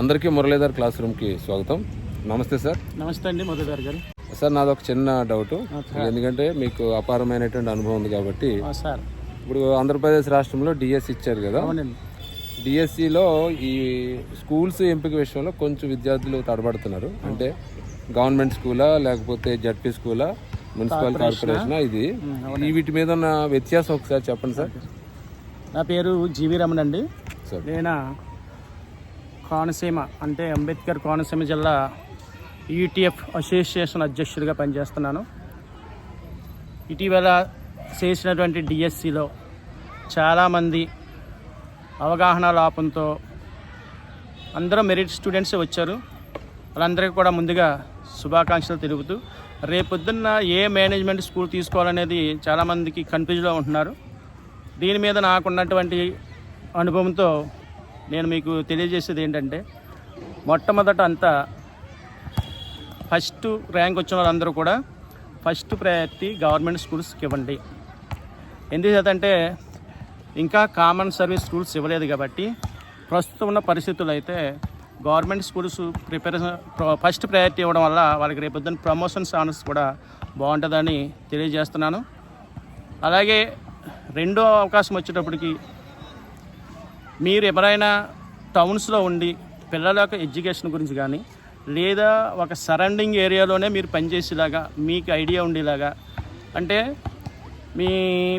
అందరికీ మురళీధర్ క్లాస్ రూమ్కి స్వాగతం. నమస్తే సార్. నమస్తే అండి మురళీధర్ గారు. సార్ నాది ఒక చిన్న డౌట్. ఎందుకంటే మీకు అపారమైనటువంటి అనుభవం ఉంది కాబట్టి. సార్. ఇప్పుడు ఆంధ్రప్రదేశ్ రాష్ట్రంలో డిఎస్ ఇచ్చారు కదా. డిఎస్సిలో ఈ స్కూల్స్ ఎంపిక విషయంలో కొంచెం విద్యార్థులు తడబడుతున్నారు. అంటే గవర్నమెంట్ స్కూలా లేకపోతే జడ్పీ స్కూలా మున్సిపల్ కార్పొరేషనా? ఇది? ఈ వీటి మీద ఉన్న వ్యత్యాసం ఒకసారి చెప్పండి సార్. నా పేరు జీవి రమణ అండి. నేను కోనసీమ అంటే అంబేద్కర్ కోనసీమ జిల్లా యూటీఎఫ్ అసోసియేషన్ అధ్యక్షుడిగా పనిచేస్తున్నాను. ఇటీవల చేసినటువంటి డిఎస్సిలో చాలామంది అవగాహన లోపంతో అందరూ మెరిట్ స్టూడెంట్సే వచ్చారు. వాళ్ళందరికీ కూడా ముందుగా శుభాకాంక్షలు తెలుపుతూ రేపొద్దున్న ఏ మేనేజ్మెంట్ స్కూల్ తీసుకోవాలనేది చాలామందికి కన్ఫ్యూజ్లో ఉంటున్నారు. దీని మీద నాకున్నటువంటి అనుభవంతో నేను మీకు తెలియజేసేది ఏంటంటే మొట్టమొదట అంతా ఫస్ట్ ర్యాంక్ వచ్చిన వాళ్ళందరూ కూడా ఫస్ట్ ప్రయారిటీ గవర్నమెంట్ స్కూల్స్కి ఇవ్వండి. ఎందుచేతంటే ఇంకా కామన్ సర్వీస్ స్కూల్స్ ఇవ్వలేదు కాబట్టి ప్రస్తుతం ఉన్న పరిస్థితులు అయితే government schools preparation first priority ఇవ్వడం వల్ల వాళ్ళకి రేపొద్దున ప్రమోషన్స్ ఆనర్స్ కూడా బాగుంటుందని తెలియజేస్తున్నాను. అలాగే రెండో అవకాశం వచ్చేటప్పటికి మీరు ఎవరైనా టౌన్స్లో ఉండి పిల్లల యొక్క ఎడ్యుకేషన్ గురించి కానీ లేదా ఒక సరౌండింగ్ ఏరియాలోనే మీరు పనిచేసేలాగా మీకు ఐడియా ఉండేలాగా అంటే మీ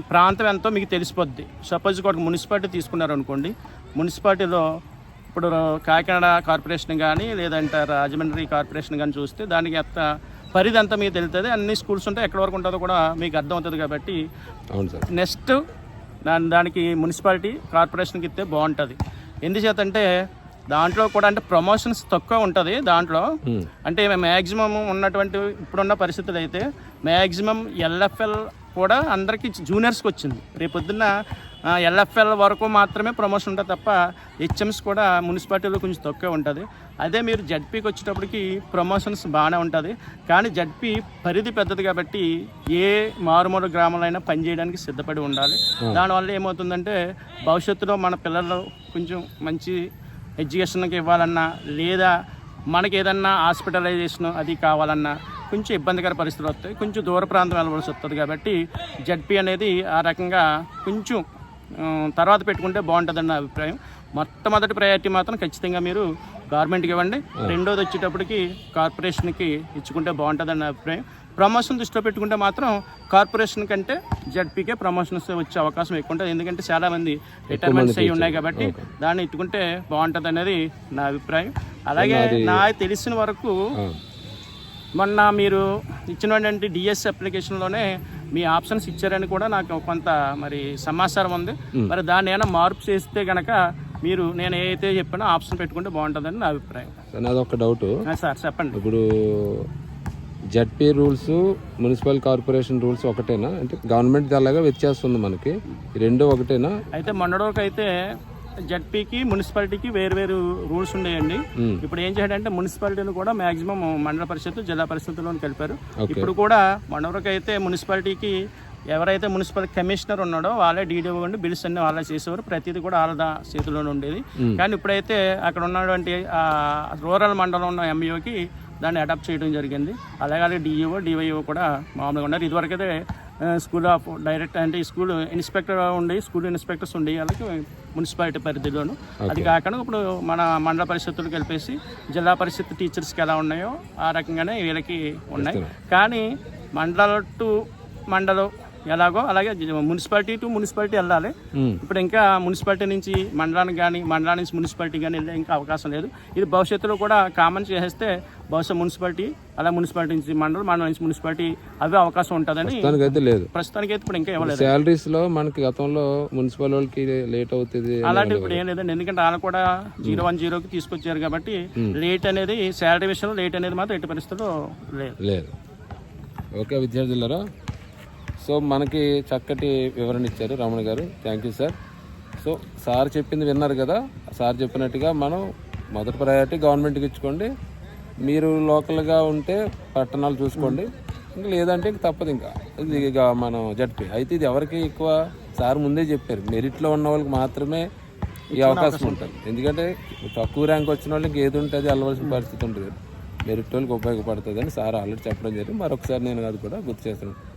ప్రాంతం ఎంతో మీకు తెలిసిపోద్ది. సపోజ్ ఒక మున్సిపాలిటీ తీసుకున్నారు అనుకోండి మున్సిపాలిటీలో ఇప్పుడు కాకినాడ కార్పొరేషన్ కానీ లేదంటే రాజమండ్రి కార్పొరేషన్ కానీ చూస్తే దానికి ఎంత పరిధి అంతా మీకు తెలుస్తుంది అన్ని స్కూల్స్ ఉంటే ఎక్కడి వరకు ఉంటుందో కూడా మీకు అర్థమవుతుంది కాబట్టి అవును సార్. నెక్స్ట్ దాని దానికి మున్సిపాలిటీ కార్పొరేషన్కి ఇస్తే బాగుంటుంది ఎందుచేతంటే దాంట్లో కూడా అంటే ప్రమోషన్స్ తక్కువ ఉంటుంది దాంట్లో. అంటే మ్యాక్సిమం ఉన్నటువంటి ఇప్పుడున్న పరిస్థితులు అయితే మ్యాక్సిమం ఎల్ఎఫ్ఎల్ కూడా అందరికీ జూనియర్స్కి వచ్చింది. రేపొద్దున్న ఎల్ఎఫ్ఎల్ వరకు మాత్రమే ప్రమోషన్ ఉంటుంది తప్ప హెచ్ఎంస్ కూడా మున్సిపాలిటీలో కొంచెం తక్కువ ఉంటుంది. అదే మీరు జడ్పీకి వచ్చేటప్పటికి ప్రమోషన్స్ బాగానే ఉంటుంది. కానీ జడ్పీ పరిధి పెద్దది కాబట్టి ఏ మారుమూల గ్రామాలైనా పనిచేయడానికి సిద్ధపడి ఉండాలి. దానివల్ల ఏమవుతుందంటే భవిష్యత్తులో మన పిల్లలు కొంచెం మంచి ఎడ్యుకేషన్కి ఇవ్వాలన్నా లేదా మనకి ఏదన్నా హాస్పిటలైజేషన్ అది కావాలన్నా కొంచెం ఇబ్బందికర పరిస్థితులు వస్తాయి. కొంచెం దూర ప్రాంతం వెళ్ళవలసి వస్తుంది కాబట్టి జడ్పీ అనేది ఆ రకంగా కొంచెం తర్వాత పెట్టుకుంటే బాగుంటుందని నా అభిప్రాయం. మొట్టమొదటి ప్రయారిటీ మాత్రం ఖచ్చితంగా మీరు గవర్నమెంట్కి ఇవ్వండి. రెండోది వచ్చేటప్పటికి కార్పొరేషన్కి ఇచ్చుకుంటే బాగుంటుందని నా అభిప్రాయం. ప్రమోషన్ దృష్టిలో పెట్టుకుంటే మాత్రం కార్పొరేషన్ కంటే జడ్పీకే ప్రమోషన్స్ వచ్చే అవకాశం ఎక్కువ ఉంటుంది. ఎందుకంటే చాలామంది రిటైర్మెంట్స్ అయ్యి ఉన్నాయి కాబట్టి దాన్ని ఇట్టుకుంటే బాగుంటుంది అనేది నా అభిప్రాయం. అలాగే నా తెలిసిన వరకు. మొన్న మీరు ఇచ్చినటువంటి డిఎస్ అప్లికేషన్లోనే మీ ఆప్షన్స్ ఇచ్చారని కూడా నాకు కొంత మరి సమాచారం ఉంది. మరి దాన్ని ఏమైనా మార్పు చేస్తే కనుక మీరు నేను ఏదైతే చెప్పానో ఆప్షన్ పెట్టుకుంటే బాగుంటుందని నా అభిప్రాయం. సార్ నాది ఒక డౌట్ సార్ చెప్పండి. ఇప్పుడు ZP rules municipal corporation rules ఒకటేనా? అంటే గవర్నమెంట్ అలాగా ఉంది మనకి. రెండు ఒకటేనా? అయితే అయితే జడ్పీకి మున్సిపాలిటీకి వేరు వేరు రూల్స్ ఉండేయండి ఉమ్. ఇప్పుడు ఏం చేయాలంటే మున్సిపాలిటీలు కూడా మాక్సిమం మండల పరిషత్ జిల్లా పరిషత్తులో కలిపారు. ఇప్పుడు కూడా మొన్నవరకు అయితే మున్సిపాలిటీకి ఎవరైతే మున్సిపల్ కమిషనర్ ఉన్నాడో వాళ్ళే డీడీఓ ఉండి బిల్స్ అన్ని వాళ్ళే చేసేవారు. ప్రతిదీ కూడా వాళ్ళ చేతిలోనే ఉండేది. కానీ ఇప్పుడైతే అక్కడ ఉన్నటువంటి రూరల్ మండలం ఉన్న ఎంఈఓకి దాన్ని అడాప్ట్ చేయడం జరిగింది. అలాగే అలాగే డిఈఓ డివైఓ కూడా మామూలుగా ఉన్నారు. ఇదివరకైతే స్కూల్ ఆఫ్ డైరెక్ట్ అంటే ఈ స్కూల్ ఇన్స్పెక్టర్ ఉండి స్కూల్ ఇన్స్పెక్టర్స్ ఉండి వాళ్ళకి మున్సిపాలిటీ పరిధిలోను. అది కాకుండా ఇప్పుడు మన మండల పరిషత్తులు కలిపేసి జిల్లా పరిషత్ టీచర్స్కి ఎలా ఉన్నాయో ఆ రకంగానే వీళ్ళకి ఉన్నాయి. కానీ మండలం టు మండలం ఎలాగో అలాగే మున్సిపాలిటీ టు మున్సిపాలిటీ వెళ్ళాలి. ఇప్పుడు ఇంకా మున్సిపాలిటీ నుంచి మండలానికి కానీ మండలం నుంచి మున్సిపాలిటీ కానీ వెళ్ళే ఇంకా అవకాశం లేదు. ఇది భవిష్యత్తులో కూడా కామన్ చేసేస్తే బహుశా మున్సిపాలిటీ అలా మున్సిపాలిటీ నుంచి మండలం మండలం నుంచి మున్సిపాలిటీ అవే అవకాశం ఉంటుందని లేదు. ప్రస్తుతానికి అయితే ఇప్పుడు ఇంకా ఇవ్వలేదు శాలరీస్లో మనకి గతంలో మున్సిపల్ వాళ్ళకి లేట్ అవుతుంది అలాంటి ఇప్పుడు ఏం లేదండి. ఎందుకంటే వాళ్ళు కూడా జీరో వన్ జీరోకి తీసుకొచ్చారు కాబట్టి లేట్ అనేది శాలరీ విషయంలో లేట్ అనేది మాత్రం ఎట్టి పరిస్థితుల్లో లేదు. లేదు. ఓకే విద్యార్థులారా సో మనకి చక్కటి వివరణ ఇచ్చారు రమణ గారు. Thank you sir so sir చెప్పింది విన్నారు కదా. సార్ చెప్పినట్టుగా మనం మొదటి ప్రయారిటీ గవర్నమెంట్కి ఇచ్చుకోండి. మీరు లోకల్గా ఉంటే పట్టణాలు చూసుకోండి. ఇంకా లేదంటే ఇంక తప్పదు ఇంకా. ఇది ఇక మనం జడ్పీ అయితే ఇది ఎవరికి ఎక్కువ? సార్ ముందే చెప్పారు. మెరిట్లో ఉన్న వాళ్ళకి మాత్రమే ఈ అవకాశం ఉంటుంది. ఎందుకంటే తక్కువ ర్యాంక్ వచ్చిన వాళ్ళకి ఏది ఉంటుంది వెళ్ళవలసిన పరిస్థితి ఉంటుంది మెరిట్ వాళ్ళకి ఉపయోగపడుతుంది అని సార్ ఆల్రెడీ చెప్పడం జరిగింది. మరొకసారి నేను అది కూడా గుర్తు చేస్తున్నాను.